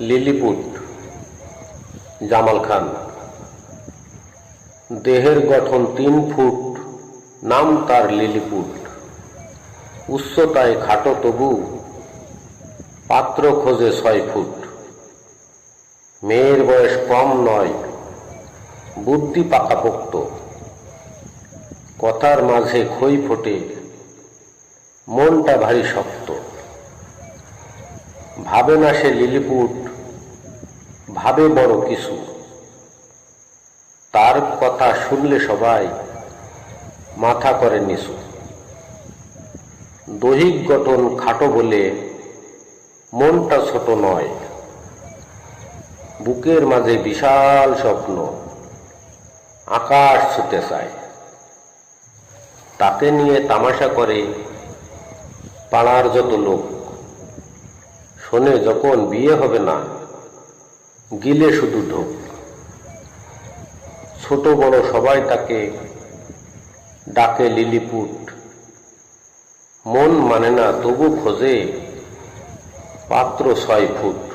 Lilliput, Jamal Khan. দেহের গঠন তিন ফুট, নাম তার লিলিপুট। উচ্চতায় খাটো তবু, পাত্র খোঁজে ছয় ফুট। মেয়ের বয়স কম নয়, বুদ্ধি পাকাপোক্ত। কথার মাঝে খই ফোটে, মনটা ভারী শক্ত। ভাবে না সে লিলিপুট ভাবে বড় কিছু। তার কথা শুনলে সবাই মাথা করে নিচু। দৈহিক গঠন খাটো বলে মনটা ছোট নয়। বুকের মাঝে বিশাল স্বপ্ন। আকাশ ছুতে চায়। তাকে নিয়ে তামাশা করে পাড়ার যত লোক। শোনে যখন বিয়ে হবে না গিলে শুধু ঢোক। ছোট বড় সবাই তাকে ডাকে লিলিপুট। মন মানে না, তবু খোঁজে পাত্র ছয় ফুট।